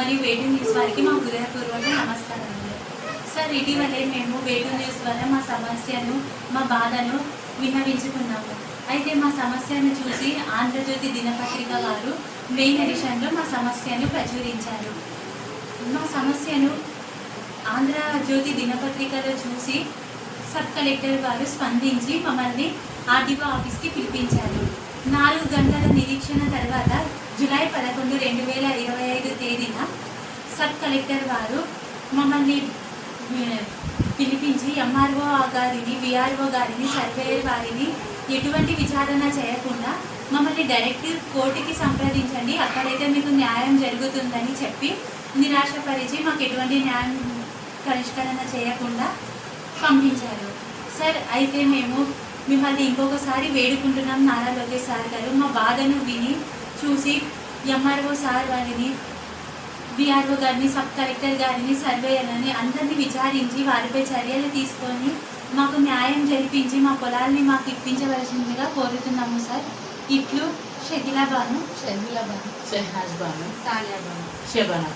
మరియు waiting news వారికి మా హృదయపూర్వక నమస్కారములు సార్ ఇటీవలే మేము వెయిటింగ్ న్యూస్ ద్వారా మా సమస్యను మా బాధను విన్నవించుకున్నాము. అయితే మా సమస్యను చూసి ఆంధ్రజ్యోతి దినపత్రిక వారు మెయిన్ ఎడిషన్లో మా సమస్యను ప్రచురించారు. మా సమస్యను ఆంధ్రజ్యోతి దినపత్రికలో చూసి సబ్ కలెక్టర్ వారు స్పందించి మమ్మల్ని ఆర్డీఓ ఆఫీస్కి పిలిపించారు. నాలుగు గంటల నిరీక్షణ తర్వాత జూలై పదకొండు రెండు వేల ఇరవై ఐదు తేదీ కలెక్టర్ వారు మమ్మల్ని పిలిపించి ఎంఆర్ఓ గారిని విఆర్ఓ గారిని సర్వేయర్ వారిని ఎటువంటి విచారణ చేయకుండా మమ్మల్ని డైరెక్ట్ కోర్టుకి సంప్రదించండి. అక్కడైతే మీకు న్యాయం జరుగుతుందని చెప్పి నిరాశపరిచి మాకు ఎటువంటి న్యాయం పరిష్కరణ చేయకుండా పంపించారు. సార్ అయితే మేము మిమ్మల్ని ఇంకొకసారి వేడుకుంటున్నాం నారా లోకేష్ సార్ గారు. మా బాధను విని చూసి ఎంఆర్ఓ సార్ వారిని బీఆర్ఓ గారిని సబ్ కలెక్టర్ గారిని సర్వేయర్లని అందరినీ విచారించి వారిపై చర్యలు తీసుకొని మాకు న్యాయం జరిపించి మా పొలాల్ని మాకు ఇప్పించవలసిందిగా కోరుతున్నాము సార్. ఇట్లు షకిలా బాను షర్మిల బాను షెహనాజ్ బాను సానియా బాను. షెబానా